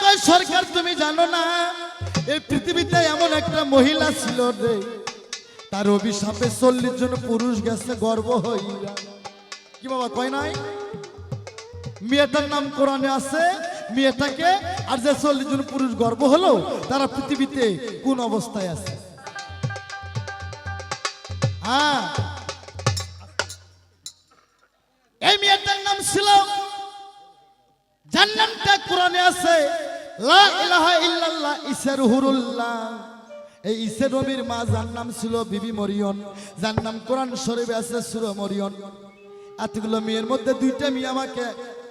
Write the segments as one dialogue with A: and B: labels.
A: কয়, সরকার, তুমি জানো না, এই পৃথিবীতে এমন একটা মহিলা ছিল রে। তার অভিশাপে চল্লিশ জন পুরুষ গেছে, গর্ব হইয়া। কি বাবা, কয় নাই? মেয়েটার নাম কোরআনে আছে, মেয়েটাকে, আর যে চল্লিশ জন পুরুষ গর্ব হলো, তারা পৃথিবীতে কোন অবস্থায় আছে? হ্যাঁ। এই মেয়েটার নাম ছিল যার নামটা কোরআনে আছে। লা ইলাহা ইল্লাল্লাহ এই নবীর মা, যার নাম ছিল বিবি মরিয়ন, যার নাম কোরআন মরিয়ন। মেয়ের মধ্যে দুইটা আমাকে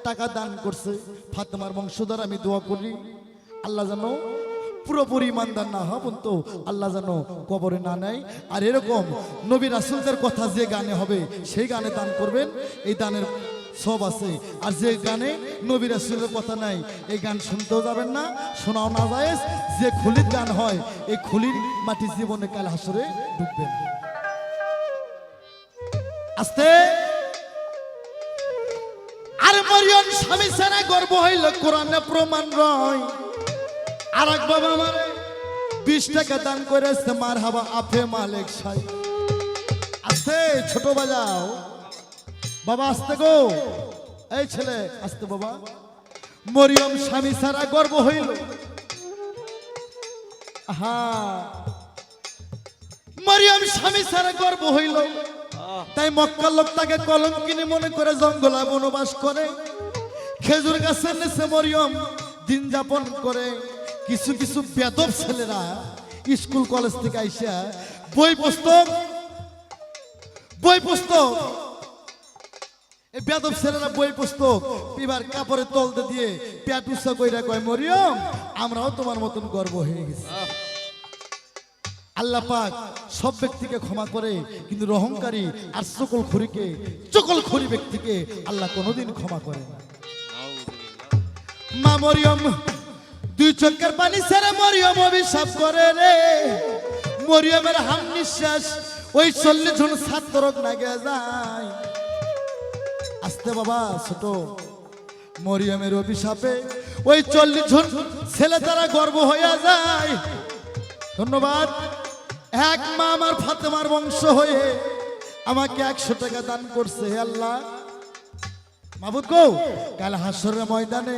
A: টাকা দান করছে। ফাতেমার বংশধর, আমি দোয়া করি। আল্লাহ জানো পুরোপুরি ইমানদার না হব তো আল্লাহ যেন কবরে না নেয়। আর এরকম নবী রাসুলদের কথা যে গানে হবে, সেই গানে দান করবেন। এই দানের সব আছে। আর যে গানে নবী রাসুলের কথা নাই, এই গান শুনতেও যাবেন না, শোনাও না যায় যে খুলির গান হয়, এই খুলির মাটি জীবনে কাল হাসরে ঢুকবেন আস্তে। আর মরিয়ন স্বামী সেনা গর্ব হইল, কোরআনে প্রমাণ রয়। আর এক বাবা আমার বিশ টাকা দান করে আসতে মার হাবা আফে মালিক সাই আস্তে, ছোট বাজাও। বাবা, আসতে গো। এই ছেলে, আসতে বাবা। মরিয়ম স্বামী সারা গর্ব হইল। হা মরিয়ম স্বামী সারা গর্ব হইল। তাই মক্কার লোক তাকে কলম কিনে মনে করে জঙ্গলা বনবাস করে। খেজুর গাছের নিচে মরিয়ম দিন যাপন করে। কিছু কিছু বেদব ছেলেরা স্কুল কলেজ থেকে আইসা বই পুস্তক বই পুস্তক বেদব ছেলেরা বই পুস্তক পিবার কাপড়ে তলতে দিয়ে পেট কইরা কয়, মরিয়ম, আমরাও তোমার মতন গর্ব হয়ে গেছি। আল্লাহ পাক সব ব্যক্তিকে ক্ষমা করে, কিন্তু রহংকারী আর চকল খুরিকে, চকল খুরি ব্যক্তিকে আল্লাহ কোনোদিন ক্ষমা করে না। মা মরিয়ম, দুই চোখের পানি ছেড়ে মরিয়ম অভিশাপ করে রে। মরিয়মের হাম নিঃশ্বাস, ওই চল্লিশ জন ছাত্র নাগে যায়। আসতে বাবা ছোট। মরিয়মের অভিশাপে ওই চল্লিশ জন ছেলে তারা গর্ব হইয়া যায়। ধন্যবাদ। এক মা আমার ফাতেমার বংশ হয়ে আমাকে একশো টাকা দান করছে হে আল্লাহ। মাবুদ গো কাল হাসরের ময়দানে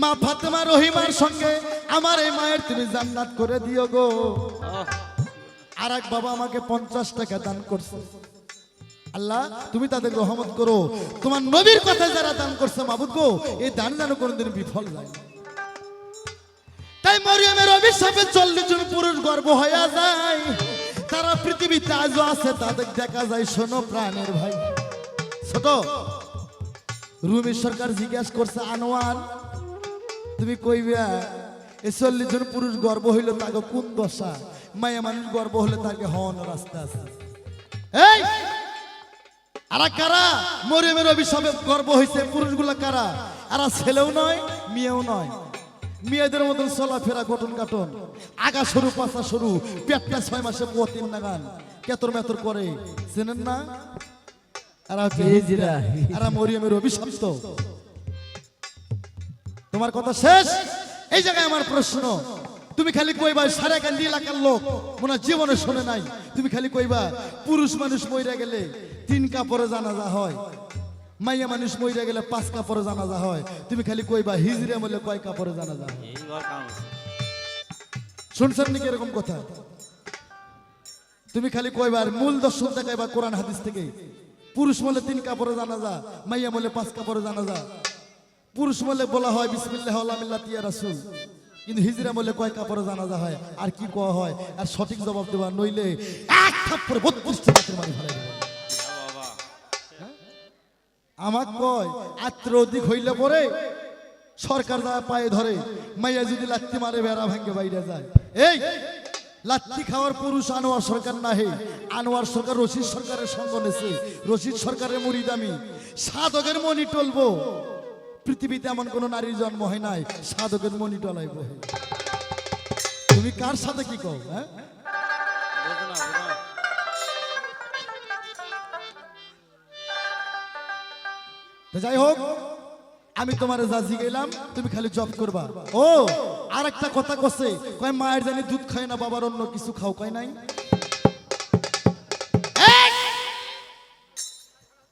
A: মা ফাতেমা রহিমার সঙ্গে আমার এই মায়ের তুমি জান্নাত করে দিও গো। আর এক বাবা আমাকে পঞ্চাশ টাকা দান করছে। আল্লাহ, তুমি তাদের রহমত করো। তোমার নবীর কথা যারা দান করছে, মাবুদ গো, এই দান যেন কোনোদিন বিফল যায় তাই মরিয়মের অভিশাপে চল্লিশ জন পুরুষ গর্ব হয়ে যায়। তারা পৃথিবীতে আজও আছে, তাদের দেখা যায়, শোনো প্রাণের ভাই। ছোট, রুমি সরকার জিজ্ঞাসা করছে, আনোয়ার, তুমি কইবা এই চল্লিশ জন পুরুষ গর্ব হইলে তাকে কোন দশা? মায়া মানুষ গর্ব হলে তাকে হন রাস্তা আছে। এই! আরা কারা? মরিয়মের অভিশাপে গর্ব হয়েছে পুরুষগুলা কারা? আরা ছেলেও নয় মেয়েও নয়। মেয়েদের মতন চলাফেরা গঠন কাটন আগা সরু পাশা সরু পেটটা ছয় মাসে পুয়া তিন নাগান। কেতর মেতর করে। চেনেন না? এরা মরিয়মের অভিশপ্ত। তোমার কথা শেষ? এই জায়গায় আমার প্রশ্ন। তুমি খালি কইবা সারা কান্দি এলাকার লোক মনে জীবনে শোনে নাই। তুমি খালি কইবা পুরুষ মানুষ মইরা গেলে তিন কাপড়ে জানাজা হয় মাইয়া মানুষ মইরা গেলে পাঁচ কাপড়ে জানাজা হয়। তুমি খালি কইবা হিজড়ে বলে কয় কাপড়ে জানাজা হয়। শুনছেন নাকি এরকম কথা? তুমি খালি কয়বার মূল দর্শন দেখাইবা কোরআন হাদিস থেকে। পুরুষ বলে তিন কাপড়ে জানা যা মাইয়া বলে পাঁচ কাপড়ে জানা যা পুরুষ বলে বলা হয় বিসমিল্লাহ আল্লাহ তিয়া রাসূল। কিন্তু হিজরা বলে কয় কাপড়ে জানা যা হয়? আর কি কওয়া হয়? আর সঠিক জবাব দেবা নইলে এক থাপ্পড়ে বত্রিশটা রাতের মারি ফেলে দেবো।
B: বাবা
A: আমাক কয়, আত্র অধিক হইলে পরে সরকার যা পায়ে ধরে, মাইয়া যদি লাত্তি মারে, বেড়া ভাঙ্গে বাইরে যায়। এই, লাত্তি খাওয়ার পুরুষ আনোয়ার সরকার নাহে। আনোয়ার সরকার রশিদ সরকারের সঙ্গ নেছে। রশিদ সরকারের মুড়ি দামি সাধকের মনি টলবো। পৃথিবীতে এমন কোন নারীর জন্ম হয় নাই, সাধকের মনি টলাইব তুমি কার সাথে কি কও হ্যাঁ? যাই হোক, আমি তোমার জাজি গেলাম তুমি খালি জব করবা। ও আর একটা কথা কছে কয় মায়ের জানি দুধ খায় না, বাবার অন্য কিছু খাও, কয় নাই?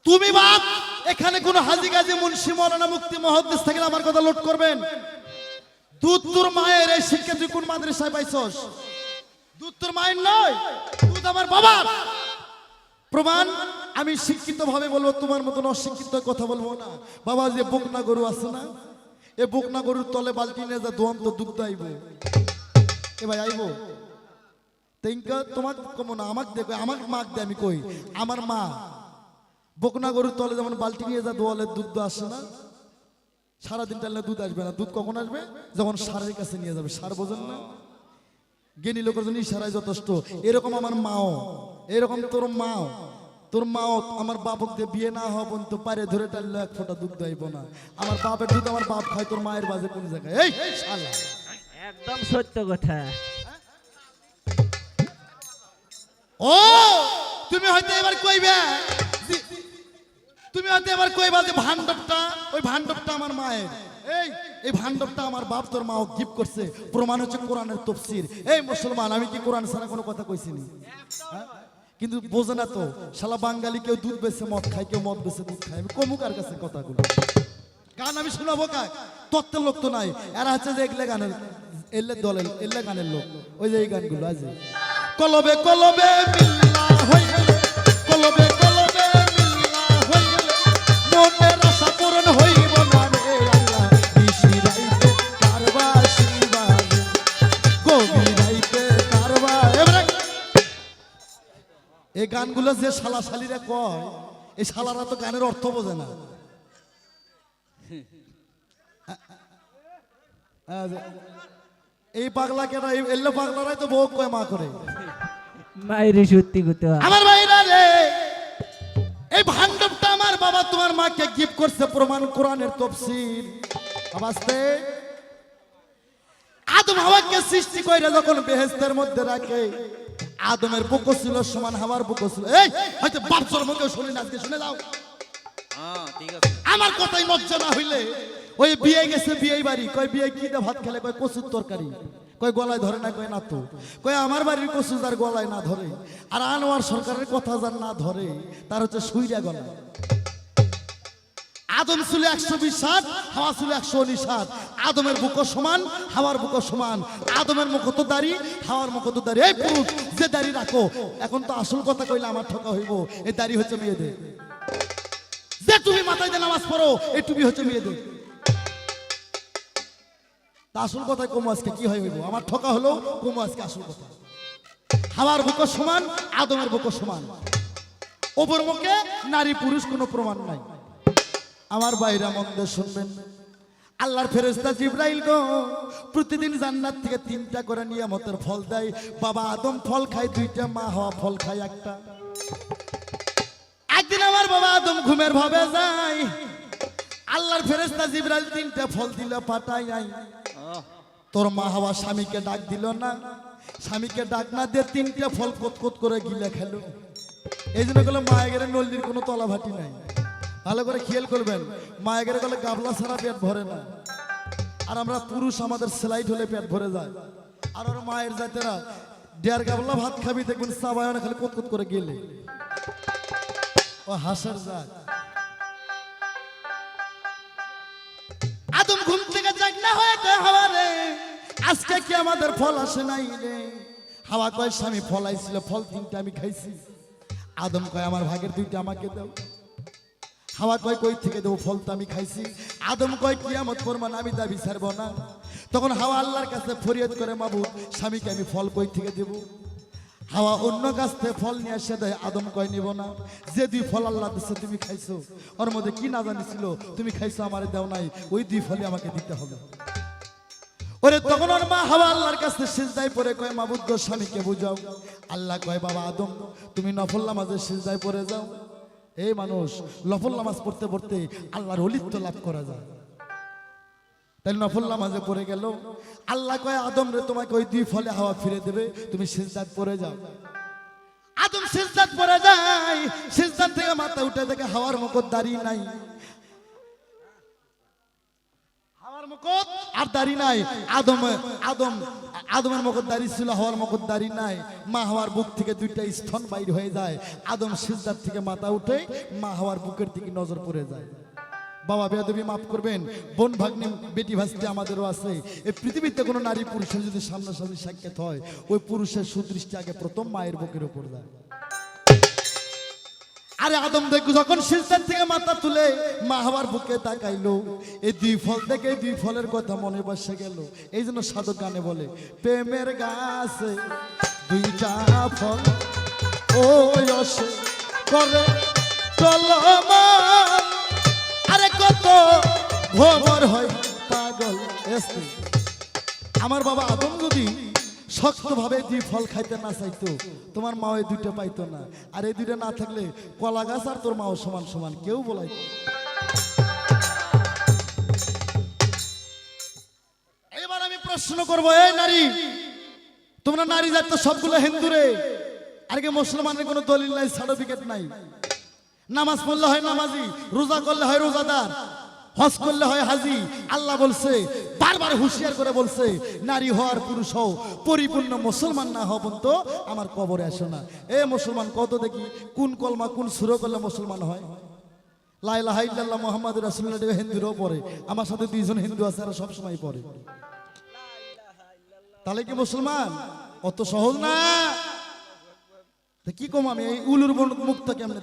A: তুমি বাপ! এখানে কোন হাজি গাজি মুন্সি মৌলানা মুক্তি মহাদ্দেশ থাকলে আমার কথা লোড করবেন। দুধ তোর মায়ের এই শিক্ষা তুই কোন মাদ্রাসায় পাইছস? দুধ তোর মায়ের নয়, দুধ আমার বাবার। প্রমাণ, আমি শিক্ষিত ভাবে বলব, তোমার মতন অশিক্ষিত কথা বলব না। বাবা, যে বকনা গরু আছে না, এ বকনা গরুর তলে বালতি নিয়ে যা দোয়ান্ত দুধ আইব। এ ভাই, আইব। তোমাক কমো না, আমাক দেখো, আমাক মাক আমি কই। আমার মা বকনা গরুর তলে যেমন বালতি নিয়ে যা দোয়ালের দুধ আসে না। সারাদিন টানলে দুধ আসবে না। দুধ কখন আসবে? যখন সারের কাছে নিয়ে যাবে। সার বোঝেন না? জ্ঞানী লোকের জন্য ইশারায় যথেষ্ট। এরকম আমার মাও। এরকম তোর মাও। তোর মাও আমার বাপক দিয়ে বিয়ে না হওয়া পর্যন্ত পারে ধরে টানলে এক ফোঁটা দুধ দেব না। আমার বাপের দুধ আমার বাপ খায় তোর মায়ের বাজে কোন জায়গায়? এই
C: একদম সত্য কথা।
A: ও তুমি হয়তো এবার কইবে তুমি হয়তো এবার কইবা যে ভান্ডবটা ওই ভান্ডবটা আমার মায়ের। এই এই ভান্ডবটা আমার বাপ তোর মা গিফট করছে। প্রমাণ হচ্ছে কোরআনের তফসির। এই মুসলমান, আমি কি কোরআন ছাড়া কোনো কথা কইছিনি হ্যাঁ? কিন্তু বোঝে না তো, শালা বাঙালি কেউ দুধ বেছে মদ খায়, কেউ মদ বেছে দুধ খায়। আমি কমুকার কাছে কথাগুলো? গান আমি শোনাবো কাক তত্ত্বের লোক তো নাই। এরা হচ্ছে যে এগলে গানের, এলে দলের, এলে গানের লোক। ওই যে এই গানগুলো আছে। কলবে কলবে কলবে কলবে এই গানগুলো যে শালা শালিরা কয় এই শালারা তো গানের অর্থ বোঝে না। এই পাগলা কেন এল্লো পাগলারাই তো বউ কয় মা করে।
C: মায়ের সত্যি কথা।
A: আমার ভাইরা রে এই ভান্ডবটা আমার বাবা তোমার মাকে গিফট করছে প্রমাণ কোরআনের তফসিল। আবাসতে আদম হাওয়াকে সৃষ্টি কইরা যখন বেহেস্তের মধ্যে রাখে আদমের বুকো ছিল সমান হাওয়ার বুক ছিল। এই হয়তো বাপ জন্মকেও শুনি না আজকে শুনে যাও।
B: হ্যাঁ ঠিক আছে।
A: আমার কথাই মজ্জা না হইলে ওই বিয়ে গেছে বিয়ে বাড়ি কয় বিয়ে কি দে ভাত খেলে কয় কচুর তরকারি কয় গলায় ধরে না কয় না তো কয় আমার বাড়ির কচু যার গলায় না ধরে আর আনোয়ার সরকারের কথা যার না ধরে তার হচ্ছে সুইরা গলা। আদম ছিল একশো বিশ হাওয়া ছিল একশো উনিশ আদমের বুক সমান, হাওয়ার বুক সমান। আদমের মুখ তো দাড়ি, হাওয়ার মুখ তো দাড়ি। এই পুরুষ, যে দাড়ি রাখো। এখন তো আসল কথা কইলে আমার ঠকা হইব। এই দাড়ি হচ্ছে মেয়েদের। যে তুমি মাথায় দিয়ে নামাজ পড়ো এই টুপি হচ্ছে মেয়েদের। তা আসল কথায় কমু আজকে কি হয় হইব? আমার ঠকা হলো, কমু আজকে আসল কথা। হাওয়ার বুক সমান, আদমের বুক সমান। ওপর মুখে নারী পুরুষ কোনো প্রমাণ নাই। আমার বাইরা মন্দ শুনবেন। আল্লাহর ফেরেস্তা জিব্রাইল গো, প্রতিদিন জান্নাত থেকে তিনটা করে নিয়ামতের ফল দেয়। বাবা আদম ফল খায়, দুইটা, মা হওয়া ফল খায় একটা। একদিন আমার বাবা আদম ঘুমের ভাবে যায়। আল্লাহর ফেরেস্তা জিব্রাইল তিনটা ফল দিল পাঠাই নাই তোর মা হওয়া স্বামীকে ডাক দিল না। স্বামীকে ডাক না দিয়ে তিনটা ফল কোত কোত করে গিলে খেলো। এই জন্য গেলে মায়ের নল্লির কোনো তলাভাটি নাই। ভালো করে খেয়াল করবেন, মায়ের গেলে গাবলা ছাড়া পেট ভরে না। আর আমরা পুরুষ, আমাদের সেলাইট হলে পেট ভরে যায়। আর ওর মায়ের জাতেরা দেড় গাবলা ভাত খাবি দেখুন সাবায় খালি কোত কোত করে গেলে। ও হাসার জাত আদম ঘুম থেকে জাগ না হাওয়া রে। আজকে কি আমাদের ফল আসে নাই রে? হাওয়া কয়, স্বামী, ফল আইছিল, ফল তিনটা আমি খাইছি। আদম কয়, আমার ভাগের দুইটা আমাকে দাও। হাওয়া কয় কই থেকে দেবো? ফল তো আমি খাইছি। আদম কয়, কিয়ামত করমান আমি দাবি ছাড়বো না। তখন হাওয়া আল্লাহর কাছে ফরিয়াদ করে, মাবু, স্বামীকে আমি ফল কই থেকে দেবো? হাওয়া অন্য গাছ থেকে ফল নিয়ে এসে দেয়, আদম কয়, নিব না। যে দুই ফল আল্লাহ দিচ্ছে তুমি খাইছো। ওর মধ্যে কি না জানিছিল তুমি খাইছো, আমারে দেও নাই। ওই দুই ফলই আমাকে দিতে হবে। ওরে তখন ওর মা হাওয়া আল্লাহর কাছে সিজদায় পরে কয় মাবুদ্দ স্বামীকে বুঝাও। আল্লাহ কয়, বাবা আদম, তুমি নফল নামাজের সিজদায় পরে যাও। এই মানুষ নফল নামাজ পড়তে পড়তে আল্লাহর অলিত্ব লাভ করা যায়। তাই নফল নামাজে পড়ে গেল। আল্লাহ কয়, আদম রে, তোমাকে ওই দুই ফলে হাওয়া ফিরে দেবে। তুমি সিজদাত পড়ে যাও। আদম সিজদাত পড়ে যায়। সিজদাত থেকে মাথা উঠে দেখে হাওয়ার মুখ দাঁড়িয়ে নাই। হাওয়ার মুকুট? আর দাড়ি নাই। আদম আদম, আদমের মুকুট দাড়ি ছিল, হাওয়ার মুকুট দাড়ি নাই। মা হাওয়ার বুক থেকে দুইটা স্তন বাইর হয়ে যায়। আদম সিজদার থেকে মাথা উঠে মা হাওয়ার বুকের দিকে নজর পড়ে যায়। বাবা, বেয়াদবি মাফ করবেন। বোন ভাগ্নি বেটি ভাস্তি আমাদেরও আছে। এই পৃথিবীতে কোনো নারী পুরুষের যদি সামনাসামনি সাক্ষাৎ হয়, ওই পুরুষের সুদৃষ্টি আগে প্রথম মায়ের বুকের উপর যায়। আরে আদম দেখু, যখন সিজদার থেকে মাথা তুলে মা হওয়ার বুকে তাকাইলো, এই দুই ফল থেকে দুই ফলের কথা মনে বসে গেল। এই জন্য সাধক গানে বলে, প্রেমের গাছে দুইটা ফল ও অসে করে চলমান। আরে কত ভোমর হয় পাগল আমার বাবা আদম যদি শক্তভাবে দুই ফল খাইতে না চাইতো, তোমার মা ওই দুইটা পাইতো না। আর এই দুইটা না থাকলে কলা গাছ আর তোর মাও সমান সমান, কেউ বলাই এবার আমি প্রশ্ন করব, এই নারী, তোমরা নারী জাত তো সবগুলো হিন্দু রে? আর কি মুসলমানের কোনো দলিল নাই সার্টিফিকেট নাই? নামাজ পড়লে হয় নামাজি, রোজা করলে হয় রোজাদার। হজ করলে হয় হাজি। আল্লাহ বলছে, বারবার হুঁশিয়ার করে বলছে, নারী হওয়ার পুরুষ হও, পরিপূর্ণ মুসলমান না হও পর্যন্ত আমার কবরে আসো না। এ মুসলমান, কত দেখি, কোন কলমা, কোন সুরো করলে মুসলমান হয়? লাইলা হাইল্লাহ মোহাম্মদ রাসুল্লাহ হিন্দুরও পড়ে। আমার সাথে দুইজন হিন্দু আছে আর সবসময় পড়ে। তাহলে কি মুসলমান? অত সহজ না? কি কম আমি? এই উলুর বন মুক্ত কেমনে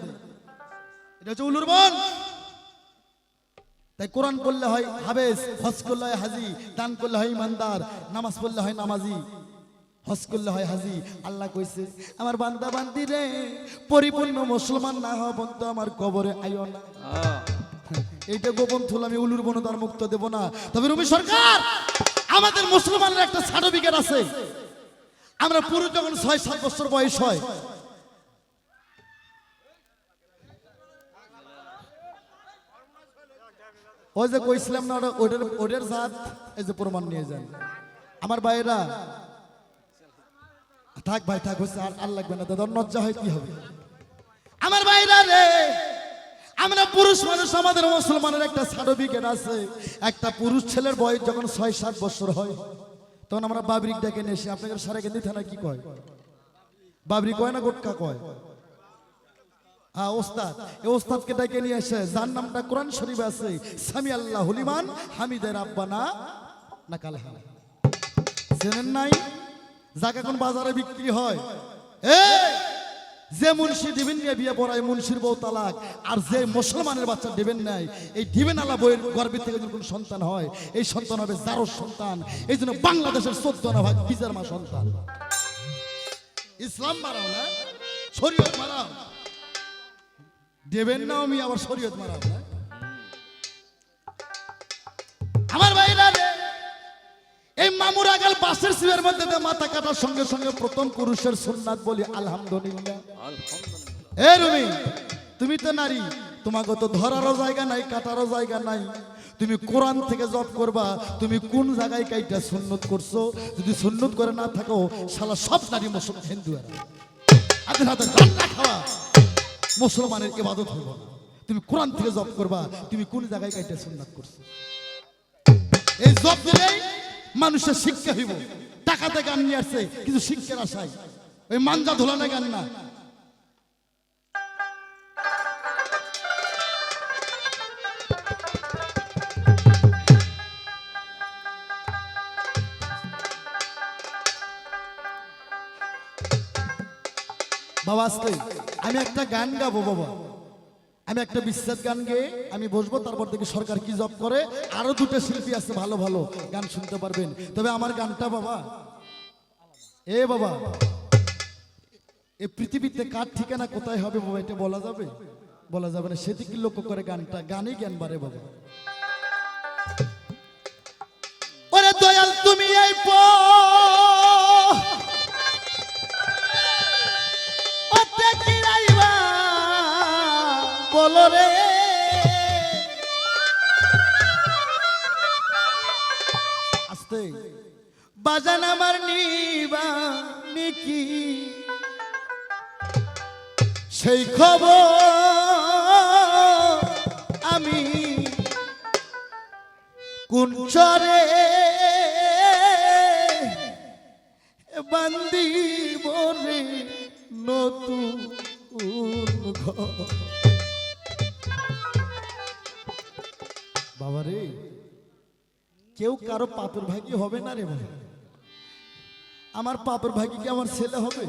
A: এটা হচ্ছে উলুর বন? তাই কোরআন পড়লে হয় হাবেস হজ করলে হয় হাজি দান করলে হয় ইমানদার নামাজ পড়লে হয় নামাজি হজ করলে হয় হাজি। আল্লাহ কইছে আমার বান্দা বান্দি রে পরিপূর্ণ মুসলমান না হওয়া পর্যন্ত আমার কবরে আইও না। এইটা গোপন থুল আমি উলুর বন তার মুক্ত দেব না। তবে রবি সরকার আমাদের মুসলমানের একটা সার্টিফিকেট আছে। আমরা পুরুষ যখন ছয় সাত বছর বয়স হয় ওই যে কইছিলাম না, ওটা ওটার ওটার জাত এই যে প্রমাণ নিয়ে যান। আমার ভাইরা থাক ভাই, থাক হচ্ছে আর আর লাগবে না। দাদা লজ্জা হয় কি হবে? আমার ভাইরা রে, আমরা পুরুষ মানুষ, আমাদের মুসলমানের একটা সার্টিফিকেট আছে। একটা পুরুষ ছেলের বয়স যখন ছয়, সাত বছর হয়, তখন আমরা বাবরিক ডেকে নিয়ে এসে আপনাদের সারা কেন্দ্রী থানা কি কয়? বাবরি কয় না, গোটকা কয়? হ্যাঁ ওস্তাদ নিয়ে এসে, যার নামটা কোরআন শরীফে আছে বিক্রি হয়। যে মুন্সি দিবেন নিয়ে বিয়ে পড়ায়, মুন্সির বউ তালাক, আর যে মুসলমানের বাচ্চা দিবেন নাই এই দিবেন আলা বইয়ের গর্ভের থেকে যদি কোনো সন্তান হয়, এই সন্তান হবে যারো সন্তান। এই জন্য বাংলাদেশের চোদ্দ না ভাগ বিচার মা সন্তান। ইসলাম মারাও না, শরীয়ত মারাও দেবেন না আমি আবার শরীয়ত মারাও না আমার ভাইরা এই মামুর আগাল বাসের সিবের মধ্যে মাথা কাটার সঙ্গে সঙ্গে প্রথম পুরুষের সুন্নাত বলি, আলহামদুলিল্লাহ। এ রুমি, তুমি তো নারী, তোমাকে তো ধরারও জায়গা নাই, কাটারও জায়গা নাই। তুমি কোরআন থেকে জব করবা, তুমি কোন জায়গায় কাইটা সুন্নত করছ? যদি সুন্নত করে না থাকো, শালা সব নারী মুসলমান হিন্দু হাতের হাতে খাওয়া। মুসলমানের ইবাদত হইব না। তুমি কোরআন থেকে জব করবা, তুমি কোন জায়গায় কাইটা সুন্নত করছ? এই জব দিলেই মানুষের শিক্ষা হইব। টাকাতে গান নিয়ে আসছে কিন্তু শিক্ষার আশায়। ওই মাঞ্জা ধোলানে গান না। বাবা আজকে আমি একটা গান গাবো বাবা। আমি একটা বিশ্বাস গান গেয়ে আমি বসবো, তারপর দেখি সরকার কি জব করে। আরও দুটো শিল্পী আছে ভালো ভালো। গান শুনতে পারবেন। তবে আমার গানটা বাবা, এ বাবা, এ পৃথিবীতে কার ঠিকানা কোথায় হবে বাবা, এটা বলা যাবে? বলা যাবে না। সেদিকে লক্ষ্য করে গানটা, গানই জ্ঞান বাড়ে বাবা। ওরে দয়াল, তুমি এই প- বাজান আমার নিবা নিকি। সেই খবর আমি কোন চরে বান্দি বরে নতুন ঘর? বাবারে, কেউ কারও পাপের ভাগি হবে না রে ভাই আমার পাপের ভাগি কি আমার ছেলে হবে?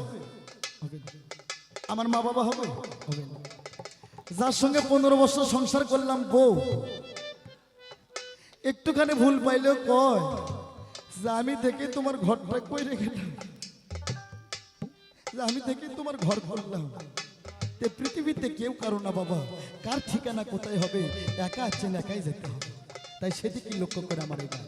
A: আমার মা বাবা হবে? হবে যার সঙ্গে পনেরো বছর সংসার করলাম বউ। একটুখানি ভুল পাইলেও কয়, যে আমি থেকে তোমার ঘরটা কই রেখেলাম যে আমি থেকে তোমার ঘর করলাম। তে পৃথিবীতে কেউ কারও না বাবা। কার ঠিকানা কোথায় হবে? একা আছেন, একাই যেতে হবে। তাই সেদিকে লক্ষ্য করে আমার এই গান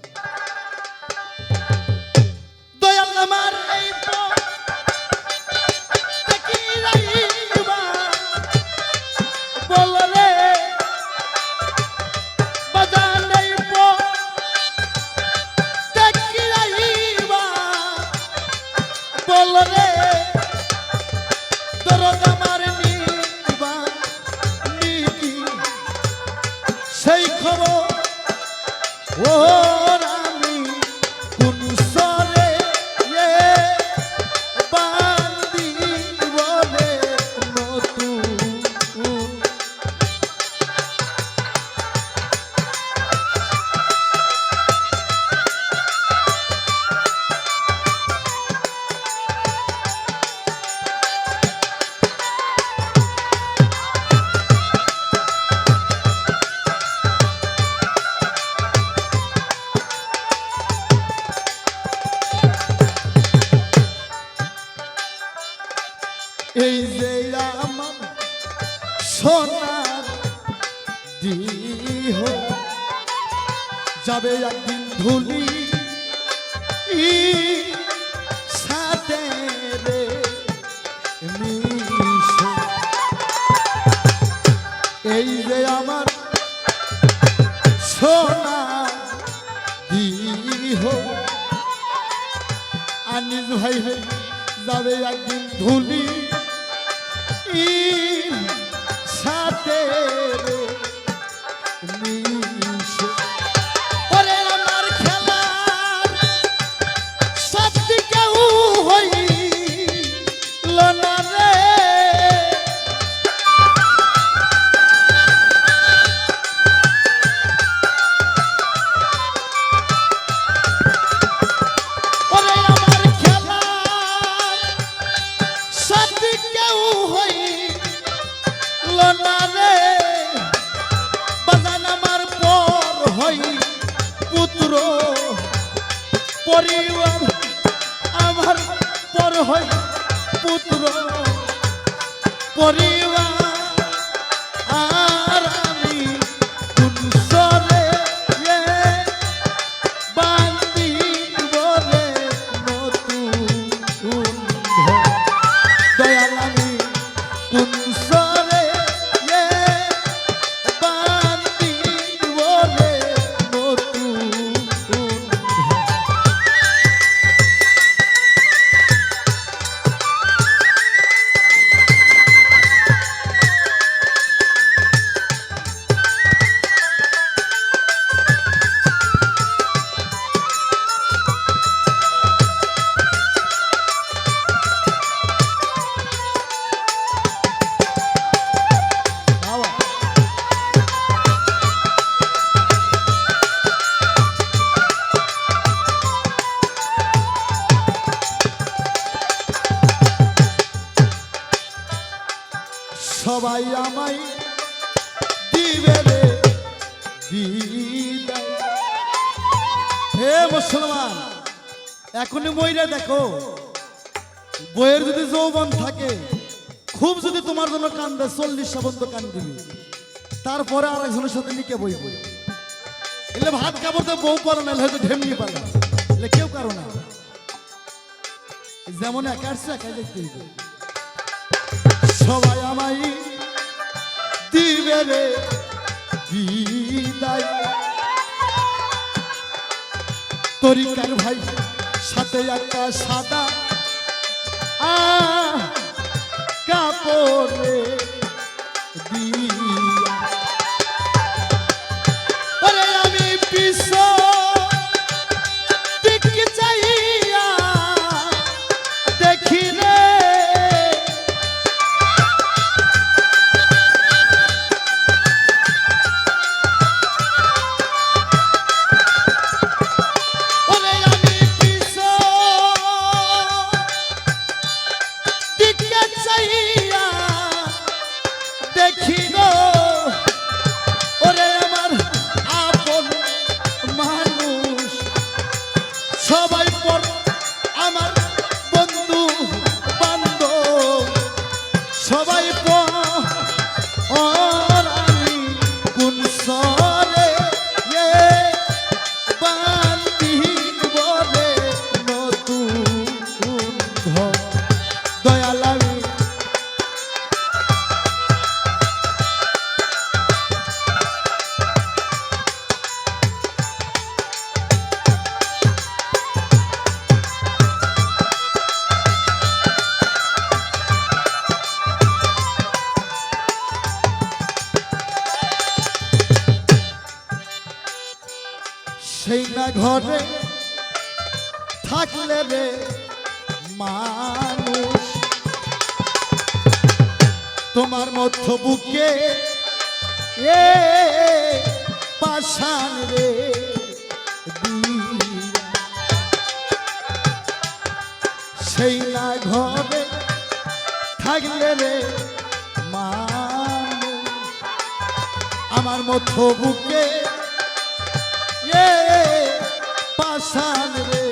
A: আনিস ভাই হয়ে যাবে একদিন ধুলি। সাথে রে। পরিবার আমার পর হয় পুত্র। পরিবার এখনই মইরা দেখো। বইয়ের যদি যৌবন থাকে, খুব যদি তোমার জন্য কান্দে, চল্লিশ পর্যন্ত কান দিবি। তারপরে আর একজনের সাথে নিকে বই বই। এলে ভাত কাপড় বউ পারে না হয়তো ঢেমনি পারে। এলে কেউ কারও না। যেমন একা আসছে, একাই দেখতে সবাই আমায় দিবে রে তরিকার ভাই। সাথে একটা সাদা কাপড় দিয়া। আমি পিছন ঘরে থাকলে রে মানুষ। তোমার মধ্য বুকে এ পাশান রে সেই না ঘরে থাকলে রে মানুষ। আমার মধ্য বুকে আসান রে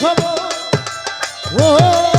A: খবর ও